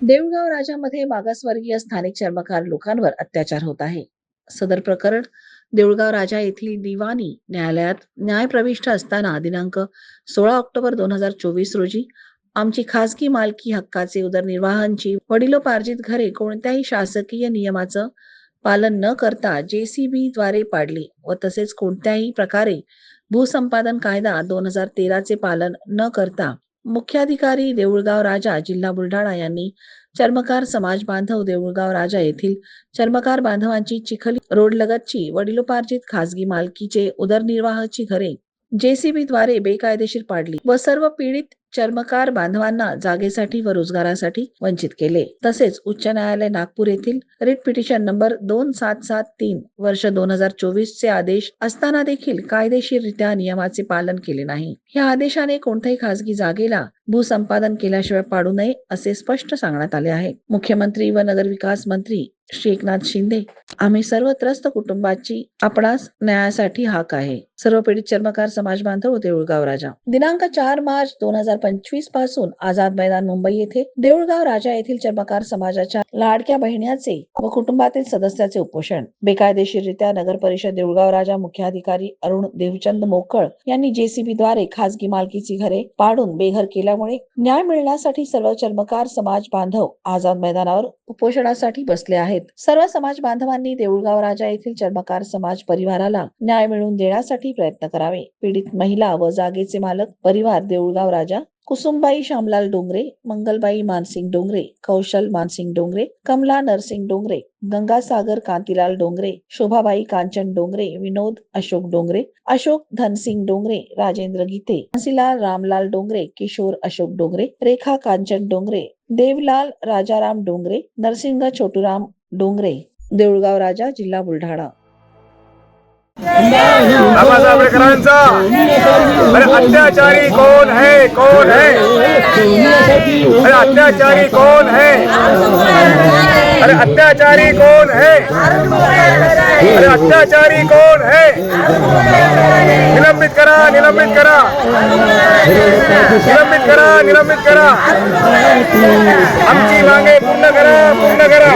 देऊळगाव राजामध्ये मागासवर्गीय स्थानिक चर्मकार लोकांवर अत्याचार होत आहे. सदर प्रकरण देऊळगाव राजा येथील दिवाणी न्यायालयात न्यायप्रविष्ट असताना दिनांक सोळा ऑक्टोबर दोन हजार चोवीस रोजी आमची खासगी मालकी हक्काचे उदरनिर्वाहांची वडिलोपार्जित घरे कोणत्याही शासकीय नियमाचं पालन न करता जेसीबी द्वारे पाडली व तसेच कोणत्याही प्रकारे भूसंपादन कायदा दोन हजार तेराचे पालन न करता मुख्याधिकारी देऊळगाव राजा जिल्हा बुलढाणा यांनी चर्मकार समाज बांधव देऊळगाव राजा येथील चर्मकार बांधवांची चिखली रोड लगतची वडिलोपार्जित खासगी मालकीचे उदरनिर्वाहाची घरे जेसीबी द्वारे बेकायदेशीर पाडली व सर्व पीडित चर्मकार बांधवांना जागेसाठी व रोजगारासाठी वंचित केले. तसेच उच्च न्यायालय नागपूर येथील रिट पिटिशन नंबर दोन सात सात तीन वर्ष दोन हजार चोवीस चे आदेश असताना देखील कायदेशीररित्या नियमाचे पालन केले नाही. या आदेशाने कोणत्याही खासगी जागेला भूसंपादन केल्याशिवाय पाडू नये असे स्पष्ट सांगण्यात आले आहे. मुख्यमंत्री व नगरविकास मंत्री श्री एकनाथ शिंदे आम्ही सर्व त्रस्त कुटुंबाची आपणास न्यायासाठी हाक आहे. सर्व पीडित चर्मकार समाज बांधव होते उळगाव राजा. दिनांक चार मार्च दोन हजार पंचवीसपासून आझाद मैदान मुंबई येथे देऊळगाव राजा येथील चर्मकार समाजाच्या लाडक्या बहिण्याचे व कुटुंबातील सदस्याचे उपोषण. बेकायदेशीररित्या नगर परिषद देऊळगाव राजा मुख्याधिकारी अरुण देवचंद मोकळ यांनी जेसीबी द्वारे खासगी मालकीची घरे पाडून बेघर केल्यामुळे न्याय मिळण्यासाठी सर्व चर्मकार समाज बांधव आझाद मैदानावर उपोषणासाठी बसले आहेत. सर्व समाज बांधवांनी देऊळगाव राजा येथील चर्मकार समाज परिवाराला न्याय मिळवून देण्यासाठी प्रयत्न करावे. पीडित महिला व जागेचे मालक परिवार देऊळगाव राजा कुसुमबाई श्यामलाल डोंगरे मंगलबाई मानसिंग डोंगरे कौशल मानसिंग डोंगरे कमला नरसिंग डोंगरे गंगासागर कांतीलाल डोंगरे शोभाबाई कांचन डोंगरे विनोद अशोक डोंगरे अशोक धनसिंग डोंगरे राजेंद्र गीते हंसीलाल रामलाल डोंगरे किशोर अशोक डोंगरे रेखा कांचन डोंगरे देवलाल राजाराम डोंगरे नरसिंह छोटूराम डोंगरे देऊळगाव राजा जिल्हा बुलढाणा. बाबासाहेब आंबेडकरांचा. अरे अत्याचारी कोण है? कोण है? अरे अत्याचारी कोण है? अरे अत्याचारी कौन है? अरे अत्याचारी कौन है? निलंबित करा निलंबित करा। निलंबित करा निलंबित करा। आमची मागे पूर्ण करा पूर्ण करा।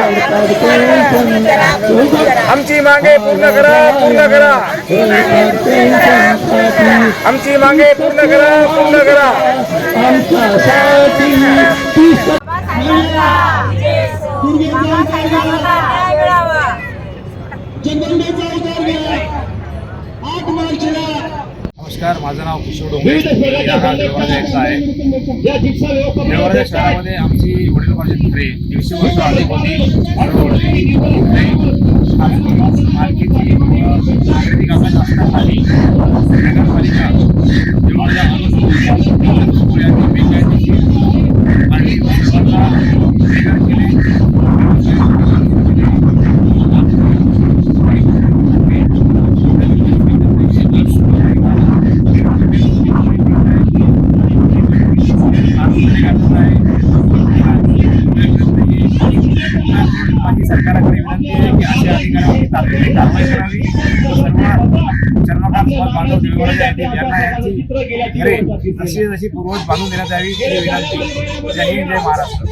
आमची मागे पूर्ण करा पूर्ण करा। आमची मागे पूर्ण करा पूर्ण करा। नमस्कार माझं नाव किशोर डोंगरे. मी राहणार इथं आहे. देवळाच्या शहरामध्ये आमची वडीलपार्जित घरे दीडशे वर्ष आधी होती सर्व वडील मालकीची खरेदी करण्यात असतानाही नगरपालिका देवळाच्या यांनी बेकायदेशीर आणि सर्वांना बेघर केले माझी सरकारकडे विनंती आहे की अशा अधिकाऱ्यांनी तातडीने कारवाई करावी. सर्व बांधव यांना यांची घरे जशी जशी पूर्वज बांधून देण्यात यावी ही विनंती. जय हिंद जय महाराष्ट्र.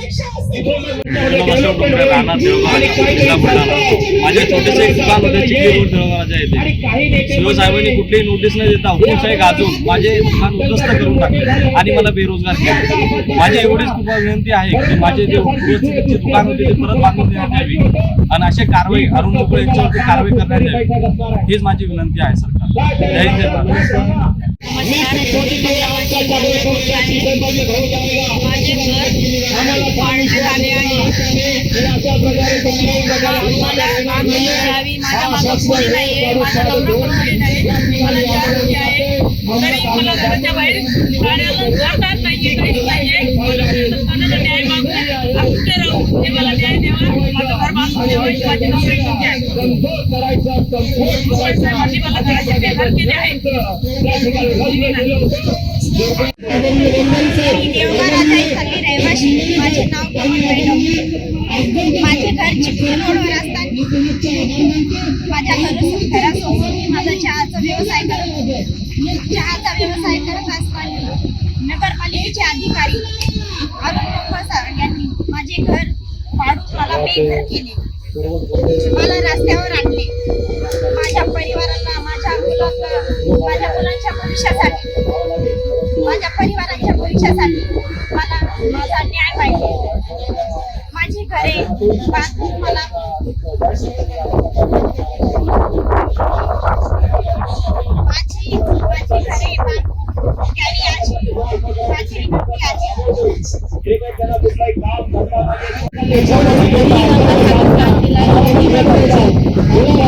माझ्या छोटेसे एक दुकान होते चिखली रोड जळगावच्या येथे शिवसाहेबांनी कुठलीही नोटीस न देता हुकुमशाही गाजून माझे दुकान उद्ध्वस्त करून टाकले आणि मला बेरोजगार केले. माझी एवढीच कृपा विनंती आहे की माझे जे दुकान होते ते परत बांधून देण्यात यावी. आणि असे कारवाई अरुण मोकळे यांच्यावरती कारवाई करण्यात यावी हीच माझी विनंती आहे सरकार जय हिंद आले आहे मला माझ्या नाहीये आहे घराच्या बाहेर काढायला नाहीये ते मला न्याय द्यावा माझं घर बांधून द्यावं ही माझी विनंती आहे साहेबांनी मला घराचे बेघर केले आहे रहिवाशी माझे नाव कमलबाई माझे घर चिखली रोडवर असताना माझ्या घर घरासमोर मी माझा चहाचा व्यवसाय करत होते चहाचा व्यवसाय करत असताना नगरपालिकेचे अधिकारी अरुण सर यांनी माझे घर मला रस्त्यावर आणले. माझ्या परिवाराला माझ्या मुलांना माझ्या मुलांच्या भविष्यासाठी. माझ्या परिवाराच्या भविष्यासाठी मला माझा न्याय पाहिजे. माझी घरे बांधून मला माझी माझी घरे माझी विनंती आहे